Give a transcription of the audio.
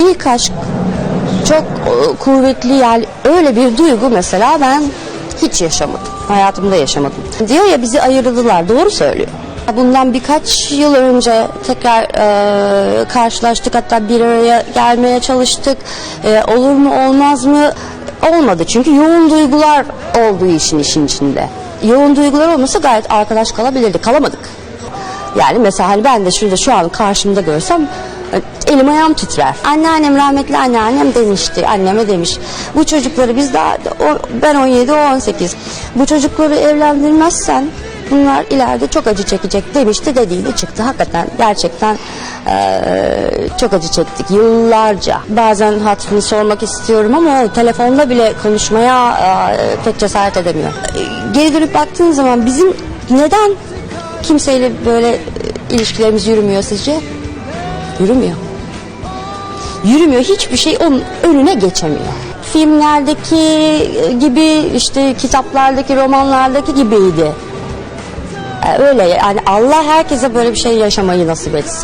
İlk aşk çok e, kuvvetli yani öyle bir duygu mesela ben hiç yaşamadım. Hayatımda yaşamadım. Diyor ya bizi ayırdılar. Doğru söylüyor. Bundan birkaç yıl önce tekrar e, karşılaştık. Hatta bir araya gelmeye çalıştık. E, olur mu olmaz mı? Olmadı. Çünkü yoğun duygular olduğu işin işin içinde. Yoğun duygular olmasa gayet arkadaş kalabilirdik. Kalamadık. Yani mesela hani ben de şurada şu an karşımda görsem elim ayağım titrer. Anneannem rahmetli anneannem demişti. Anneme demiş. Bu çocukları biz daha ben 17 o 18. Bu çocukları evlendirmezsen bunlar ileride çok acı çekecek demişti dediği çıktı. Hakikaten gerçekten e, çok acı çektik yıllarca. Bazen hatırını sormak istiyorum ama telefonda bile konuşmaya e, pek cesaret edemiyor. Geri dönüp baktığın zaman bizim neden kimseyle böyle ilişkilerimiz yürümüyor sizce? Yürümüyor. Yürümüyor. Hiçbir şey onun önüne geçemiyor. Filmlerdeki e, gibi işte kitaplardaki romanlardaki gibiydi. E, Öyle yani Allah herkese böyle bir şey yaşamayı nasip etsin.